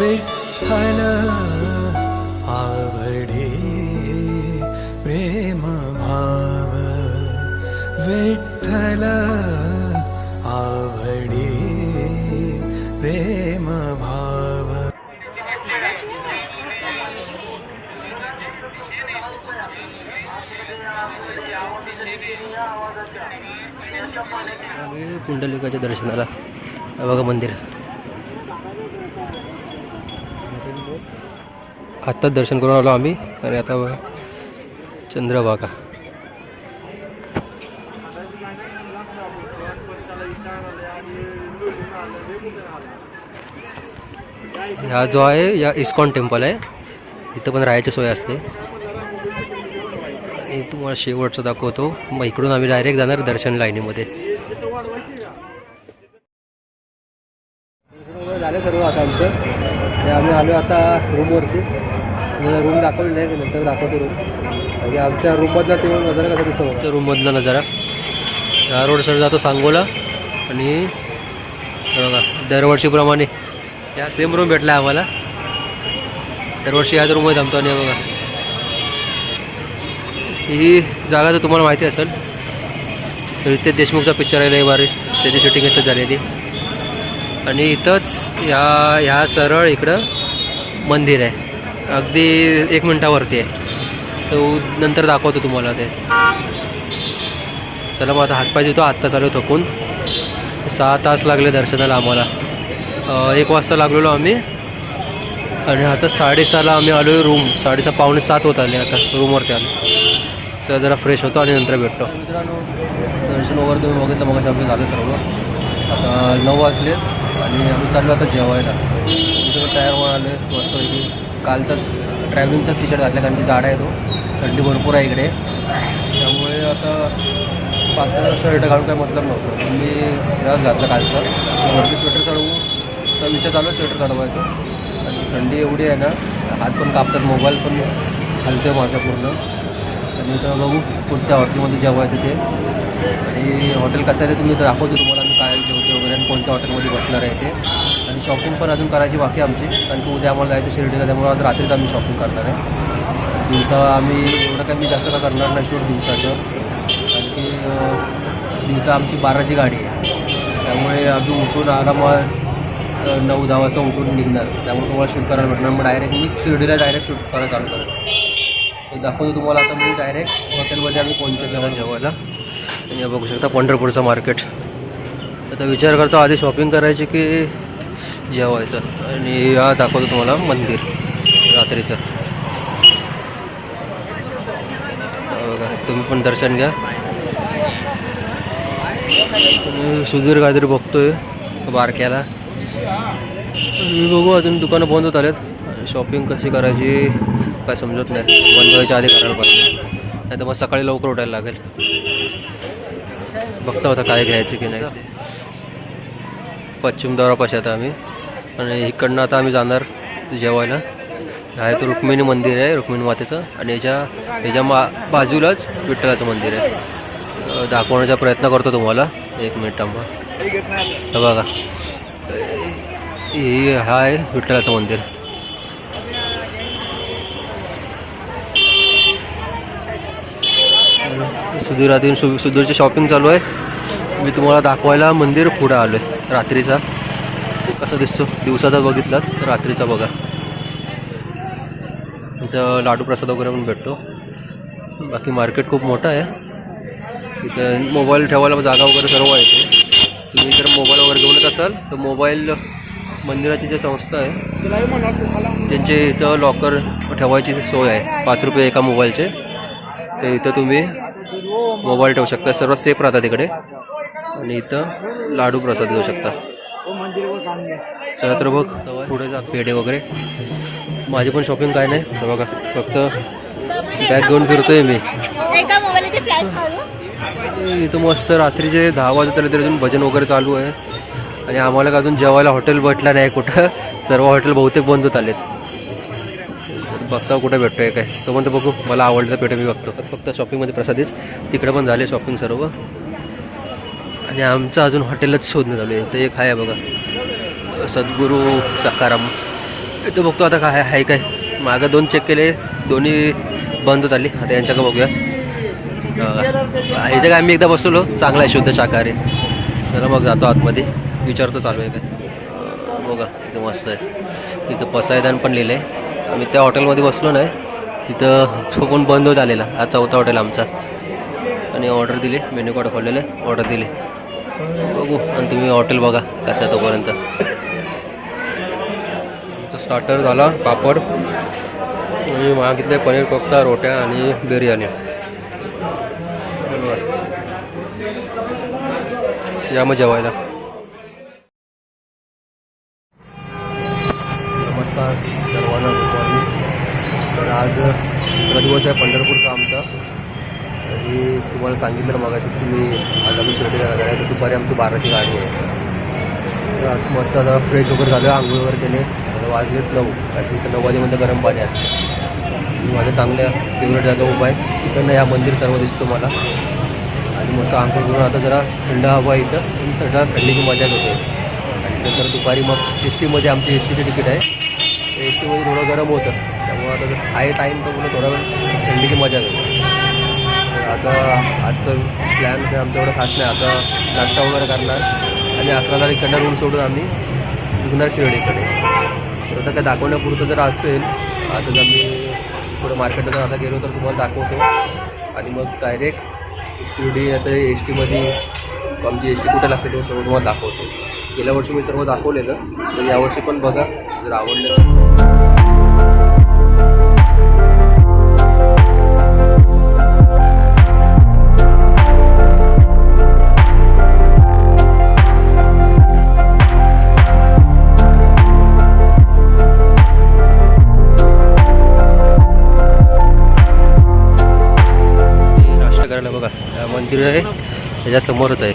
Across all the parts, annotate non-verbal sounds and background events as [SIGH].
विठ्ठल आवडे प्रेम भाव विठ्ठल आवडे प्रेम भाव। कुंडलिकाच्या दर्शनाला बघा मंदिर. आत्ताच दर्शन करून आलो आम्ही. आणि आता चंद्रभागा. हा जो आहे या इस्कॉन टेम्पल आहे. इथं पण राहायची सोय असते. तुम्हाला शेवटचं दाखवतो. मग इकडून आम्ही डायरेक्ट जाणार दर्शन लाईनीमध्ये झालं सर्व आता आमचं आणि आम्ही आलो आता रूमवरती तुम्हाला रूम दाखवली नाही नंतर रूम आणि आमच्या रूममधला ते नजारा कसा दिसतो आमच्या रूममधला नजारा. या रोड सर जातो सांगोला. आणि बघा दरवर्षीप्रमाणे या सेम रूम भेटला आम्हाला. दरवर्षी याच रूममध्ये थांबतो आणि बघा. ही जागा तर तुम्हाला माहिती असेल रितेश देशमुखचा पिक्चर आहे लई भारी. त्याची शूटिंग इथं झालेली. आणि इथंच ह्या ह्या सरळ इकडं मंदिर आहे. अगदी एक मिनटावरती आहे. तो नंतर दाखवतो तुम्हाला ते. चला मग आता हातपाय देतो आत्ता चालू थकून सहा तास लागले दर्शनाला आम्हाला. एक वाजता लागलेलो आम्ही. आणि आता साडेसहाला आम्ही आलो आहे रूम साडेसहा पावणे सात होत आले आता रूमवरती आलो तर जरा फ्रेश होतो आणि नंतर भेटतो. मित्रांनो दर्शन वगैरे तुम्ही बघितलं मग आम्ही झालं सर्व. आता नऊ वाजले आणि आम्ही चाललो आता जेवायला. सगळं तयार होऊन आले आहे कालचाच ट्रॅव्हलिंगचाच टी शर्ट घातला कारण की जाडा आहे तो. थंडी भरपूर आहे इकडे. त्यामुळे आता पातळ शर्ट घालून काय मतलब नव्हतं. मी याच घातलं कालचं. वरती स्वेटर चढवू चा विचार चालू आहे स्वेटर चढवायचं. आणि थंडी एवढी आहे ना हात पण कापतात मोबाईल पण हलतोय माझा पूर्ण. आणि इथं बघू कोणत्या हॉटेलमध्ये जेवायचं ते. आणि हॉटेल कसं आहे ते तुम्ही दाखवतो तुम्हाला आम्ही काय जेवतो वगैरे आणि कोणत्या हॉटेलमध्ये बसणार आहे ते. आणि शॉपिंग पण अजून करायची बाकी आमची. कारण की उद्या आम्हाला जायचं शिर्डीला त्यामुळे आज रात्रीच आम्ही शॉपिंग करणार आहे. दिवसा आम्ही एवढं काही मी जास्त काय करणार नाही शूट दिवसाचं. आणखी दिवसा आमची बाराची गाडी आहे. त्यामुळे आम्ही उठून आरामात नऊ दहा वाजता उठून निघणार. त्यामुळे तुम्हाला शूट करायला भेटणार. मग डायरेक्ट मी शिर्डीला डायरेक्ट शूट करायला चालू करेन दाखवतो तुम्हाला आता मी डायरेक्ट हॉटेलमध्ये आम्ही कोणत्या जगात जेवायला. आणि बघू शकता पंढरपूरचं मार्केट आता विचार करतो आधी शॉपिंग करायची की जेवायचं? आणि दाखवतो तुम्हाला मंदिर रात्रीचं हा बघा तुम्ही पण दर्शन घ्या. सुधीर काहीतरी बघतोय बारक्याला. मी बघू अजून दुकानं बंद होत आलेत. शॉपिंग कशी करायची काय समजत नाही. बंद व्हायच्या आधी करायला पाहिजे. नाही तर मग सकाळी लवकर उठायला लागेल. बघता होता काय घ्यायचं की नाही. पश्चिम दौरापाशी आता आम्ही. आणि इकडनं आता आम्ही जाणार जेवायला. आहे तर रुक्मिणी मंदिर आहे रुक्मिणी मातेचं. आणि याच्या याच्या मा बाजूलाच विठ्ठलाचं मंदिर आहे. दाखवण्याचा प्रयत्न करतो तुम्हाला. एक मिनिट थांबा. बघा. हे हा आहे विठ्ठलाचं मंदिर. सुधीर आधी सु सुधीरची शॉपिंग चालू आहे. मी तुम्हाला दाखवायला मंदिर पुढं आलो आहे रात्रीचा. कसं दिसतो? दिवसाचा बघितलात रात्रीचा बघा. इथं लाडू प्रसाद वगैरे पण भेटतो. बाकी मार्केट खूप मोठं आहे. इथं मोबाईल ठेवायला जागा वगैरे सर्व आहे इथे. तुम्ही जर मोबाईल वगैरे घेऊन येत असाल तर मोबाईल मंदिराची जी संस्था आहे त्यांचे इथं लॉकर ठेवायची सोय आहे. पाच रुपये एका मोबाईलचे तर इथं तुम्ही मोबाईल ठेवू शकता. सर्व सेफ राहतात तिकडे आणि इथं लाडू प्रसाद घेऊ शकता. चला तर बघ पुढे जा पेढे वगैरे. माझी पण शॉपिंग काय नाही. तर बघा फक्त बॅग घेऊन फिरतोय मी. इथं मस्त रात्रीचे दहा वाजत आले तरी अजून भजन वगैरे चालू आहे. आणि आम्हाला का अजून जेवायला हॉटेल भेटला नाही कुठं. सर्व हॉटेल बहुतेक बंद होत आलेत तर बघता कुठे भेटतोय काय. तो म्हणतो बघू मला आवडलं पेठे मी बघतो. फक्त शॉपिंगमध्ये प्रसादीच. तिकडे पण झाले शॉपिंग सर्व. आणि आमचं अजून हॉटेलच शोधणं चालू आहे. इथं एक आहे बघा. सद्गुरू सकाराम. इथं बघतो आता काय आहे काय. मागं दोन चेक केले दोन्ही बंद झाली. आता यांच्याकडे बघूया. इथे काय आम्ही एकदा बसलो चांगला आहे शुद्ध शाकाहारी. जरा मग जातो आतमध्ये. विचारतो चालू आहे काय बघा इथं मस्त आहे. तिथं पसायदान पण लिहिलं आहे आम्ही त्या हॉटेलमध्ये बसलो नाही. तिथं चुकून बंद होत आलेला हा चौथा हॉटेल आमचा. आणि ऑर्डर दिली. Menu card खोललेलं. ऑर्डर दिली. बघू. आणि तुम्ही हॉटेल बघा कसं आहे तोपर्यंत. स्टार्टर झाला पापड. आणि मागितले पनीर कोफ्ता रोट्या आणि बिर्याणी. या मग जेवायला. नमस्कार सर्वांना तर आज दुसरा दिवस आहे पंढरपूरचा आमचा. आणि तुम्हाला सांगितलं मग की तुम्ही आज आम्ही शिर्डीला जाणार आहे. तर दुपारी आमची बाराची गाडी आहे. तर मस्त आता फ्रेश वगैरे झालं आंघोळ वगैरे केले. वाजलेत नऊ कारण तिथं नऊ वाजेमध्ये गरम पाणी असतं. माझ्या चांगल्या फेवरेट जागा उभा आहे. तिकडनं या मंदिर सर्व दिसतो मला. आणि मस्त आंघोळ करून आता जरा थंड हवा इथं. थंड थंडीची मजा घेते आणि नंतर दुपारी मग एस टीमध्ये आमची एस टीची तिकीट आहे. एस टीमध्ये थोडं गरम होतं. त्यामुळे आता आहे टाईम तर पुढे थोडा वेळ थंडीची मजा घेतो आता आजचं प्लॅन तर आमचं एवढं खास नाही. आता नाश्ता वगैरे करणार. आणि अकराला इकडनं रूम सोडून आम्ही निघणार शिर्डीकडे. तर आता काय दाखवण्यापुरतं जर असेल आता जर मी थोडं मार्केटला जर आता गेलो तर तुम्हाला दाखवतो. आणि मग डायरेक्ट शिर्डी आता एस टीमध्ये आमची एस टी कुठे लागते ते सर्व तुम्हाला दाखवतो. गेल्या वर्षी मी सर्व दाखवलेलं तर यावर्षी पण बघा जर आवडलं त्याच्यासमोरच आहे.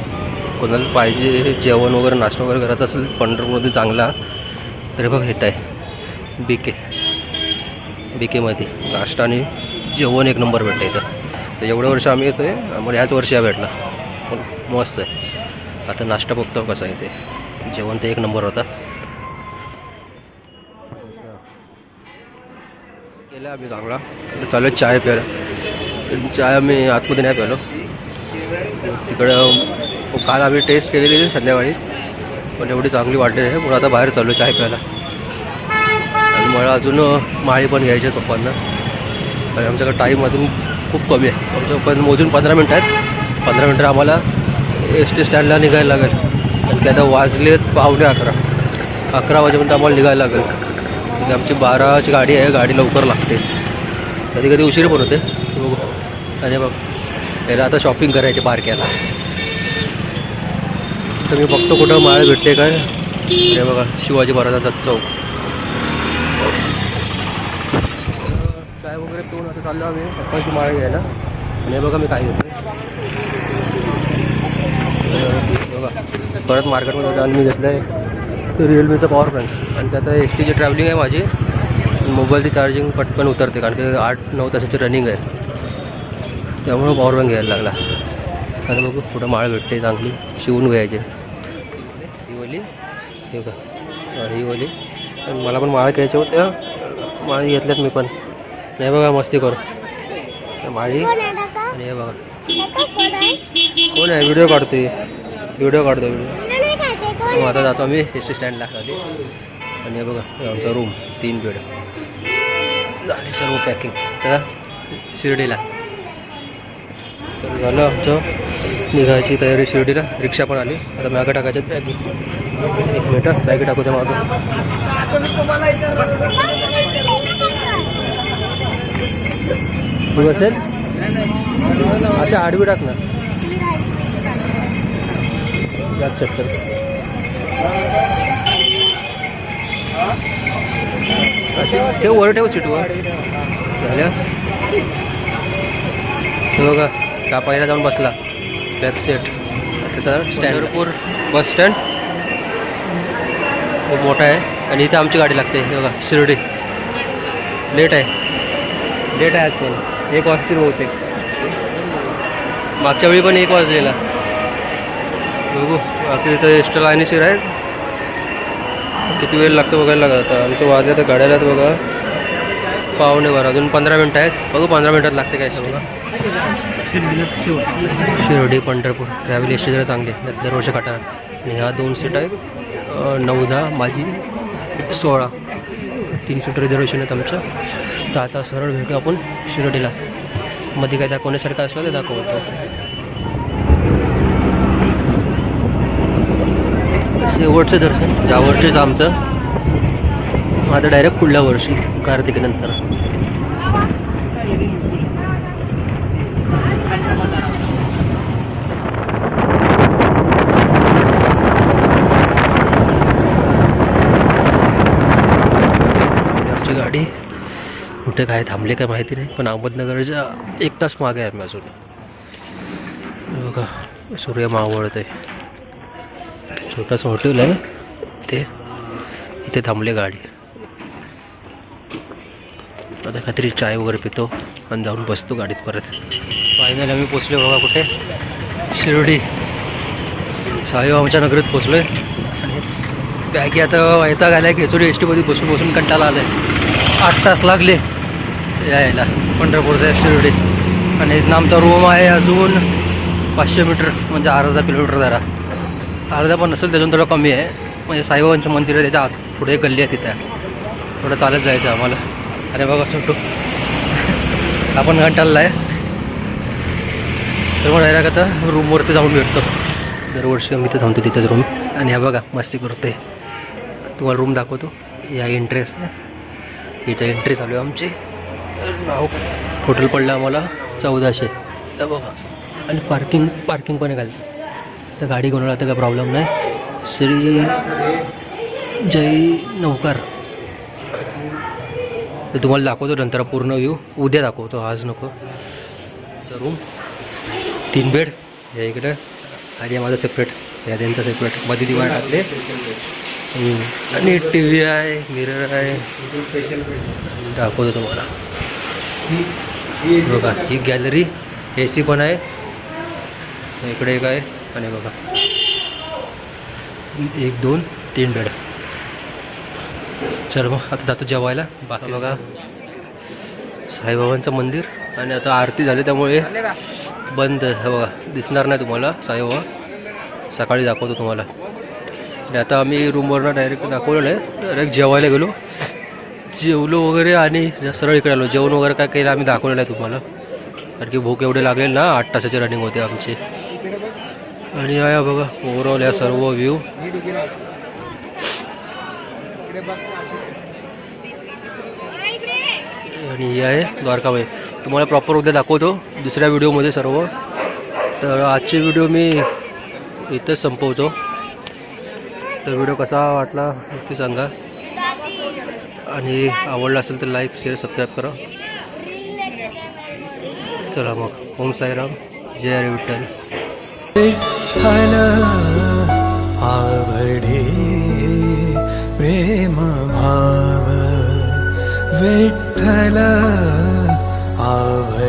कोणाला पाहिजे जेवण वगैरे नाश्ता वगैरे करत असेल पंढरपूरमध्ये चांगला तरी बघ येत आहे. बी के बी केमध्ये नाश्ता आणि जेवण एक नंबर भेटतं इथं. तर एवढ्या वर्ष आम्ही येतो आहे आम्हाला ह्याच वर्षी हा भेटला. पण मस्त आहे. आता नाश्ता बघतो कसा आहे ते. जेवण तर एक नंबर होता. केलं आम्ही चांगला. चालेल चालू चाय प्यायला. चाय आम्ही आतमध्ये नाही प्यालो. तिकडं काल आम्ही टेस्ट केलेली संध्याकाळी. पण एवढी चांगली वाटली नाही. म्हणून आता बाहेर चालू आहे प्यायला. आणि मला अजून माळी पण घ्यायचे आहे पप्पांना. आणि आमच्याकडे टाईम अजून खूप कमी आहे. आमच्या पण मोजून पंधरा मिनटं आहेत. पंधरा मिनटं आम्हाला एस टी स्टँडला निघायला लागेल. आणि ते आता वाजलेत पावणे अकरा. अकरा वाजेपर्यंत आम्हाला निघायला लागेल. म्हणजे आमची बाराची गाडी आहे. गाडी लवकर लागते. कधी कधी उशीर पण होते. आणि बघ त्याला आता शॉपिंग करायचे बारक्याला. तर मी बघतो कुठं माळ भेटते काय. हे बघा शिवाजी महाराजांचा चौक. चाय वगैरे पिऊन आता चाललो आम्ही पप्पाची माळ घ्यायला. आणि बघा मी काय घेतो बघा परत मार्केटमध्ये होतं आणि मी घेतलं आहे रिअलमीचा पॉवर बँक आणि त्यात एस टीची ट्रॅव्हलिंग आहे माझी. मोबाईलची चार्जिंग पटकन उतरते कारण ते आठ नऊ तासाची रनिंग आहे. त्यामुळं पॉवर बँक घ्यायला लागला. आता बघू कुठं माळ भेटते चांगली शिवून घ्यायचे. ही ओली हे का हा, ही ओली आणि मला पण माळ घ्यायच्या होत्या माळी घेतल्यात मी पण. नाही बघा मस्ती करू. त्या माळी. आणि हे बघा. कोण आहे? व्हिडिओ काढतोय. व्हिडिओ काढतो व्हिडिओ मग आता जातो आम्ही एस टी स्टँडला खाली. आणि हे बघा आमचा रूम तीन बेड झाली सर्व पॅकिंग तर शिर्डीला. तर झालं आमचं. निघायची तयारी शिर्डीला. रिक्षा पण आली. आता मागं टाकायच्यात बॅग एक मिनटं. बॅग टाकू त्या मागं बसेल अच्छा आडवी टाक ना. याच सेट कर ठेव वर ठेव सीटवर. झाल्या. बघा. त्या पहिला जाऊन बसला. बॅक सेट त्याचा स्टँडपूर बस स्टँड खूप मोठा आहे. आणि इथे आमची गाडी लागते. हे बघा शिर्डी. लेट आहे. लेट आहे आज पण. एक वाजतील बहुतेक. मागच्या वेळी पण एक वाजलेला. बघू बाकी इथं एक्स्ट्रा लाईनीशीर आहेत. किती वेळ लागतो बघायला लागत आता. आमचं वाजले आता गाड्याला आहेत बघा. पावणे बरं अजून पंधरा मिनटं आहेत. बघू पंधरा मिनटात लागते काय बघा शिर्डी पंढरपूर. ट्रॅव्हल एस जरा चांगली दरवर्षी काटा आणि ह्या दोन सीट आहेत. नऊ दहा माझी सोळा. तीन सीट रिझर्वेशन आहेत आमचं तर आता सरळ भेटू आपण शिर्डीला. मध्ये काय दाखवण्यासारखं असलं ते दाखवतो शेवटचं दर्शन. या वर्षीच आमचं. आता डायरेक्ट पुढल्या वर्षी कार्तिकीनंतर आमची गाडी कुठे काय थांबले काय माहिती नाही पण अहमदनगरच्या एक तास मागे आहे आम्ही अजून. बघा सूर्य मावळत आहे. छोटंसं हॉटेल आहे. ते इथे थांबले गाडी. आता काहीतरी चाय वगैरे पितो आणि जाऊन बसतो गाडीत परत. फायनल आम्ही पोचलो बघा कुठे? शिर्डी. साईबाबांच्या नगरीत पोचलो आहे आणि बॅगी आता वैताग आलाय खेचोडी एस टीमध्ये बसून बसून कंटाळा आलाय. आठ तास लागले. यायला पंढरपूरचा शिर्डी आणि इथनं आमचा रूम आहे अजून पाचशे मीटर म्हणजे अर्धा किलोमीटर जरा. अर्धा पण नसेल त्याच्यातून थोडं कमी आहे. म्हणजे साईबाबांचं मंदिर आहे त्याच्या आत पुढे गल्ली आहे तिथं. थोडं चालत जायचं आम्हाला. अरे बघा छोटू. [LAUGHS] आपण घंटाला आहे. तर मग डायरेक्ट आता रूमवरती जाऊन भेटतो. दरवर्षी आम्ही तिथं थांबतो तिथेच रूम आणि ह्या बघा मस्ती करतोय. तुम्हाला रूम दाखवतो. या एंट्रेस इथं एंट्री चालू आहे आमची. तर हॉटेल पडलं आम्हाला चौदाशे. तर बघा. आणि पार्किंग पार्किंग पण घालतं तर गाडी कोणाला आता काय प्रॉब्लेम नाही. श्री जय नौकार. ते तुम्हाला दाखवतो नंतर पूर्ण व्ह्यू उद्या दाखवतो आज नको. रूम तीन बेड या इकडं. आणि माझा सेपरेट या त्यांचा सेपरेटमध्ये दिवाळ टाकले. आणि टी व्ही आहे मिरर आहे. दाखवतो तुम्हाला. बघा ही गॅलरी ए सी पण आहे. इकडे एक आहे आणि बघा. एक दोन तीन बेड. चल मग आता जातो जेवायला. बाकी बघा. साईबाबांचं मंदिर आणि आता आरती झाली त्यामुळे बंद बघा दिसणार नाही तुम्हाला साईबाबा. सकाळी दाखवतो तुम्हाला. आणि आता आम्ही रूमवरनं डायरेक्ट दाखवलेलं आहे. डायरेक्ट जेवायला गेलो. जेवलो वगैरे आणि सरळ इकडे आलो. जेवण वगैरे काय केलं आम्ही दाखवलेलं आहे तुम्हाला. कारण की भूक एवढे लागेल ना आठ तासाची रनिंग होते आमची. आणि या बघा ओव्हरऑल या सर्व व्ह्यू आणि हे आहे द्वारकाबाई तुम्हाला प्रॉपर उद्या दाखवतो दुसऱ्या व्हिडिओमध्ये सर्व. तर आजची व्हिडिओ मी इथंच संपवतो. तर व्हिडिओ कसा वाटला नक्की सांगा. आणि आवडलं असेल तर लाईक शेअर सबस्क्राईब करा. चला मग. ओम साईराम. जय हरी विठ्ठल आवडे प्रेम भाव. विठ्ठल आवडे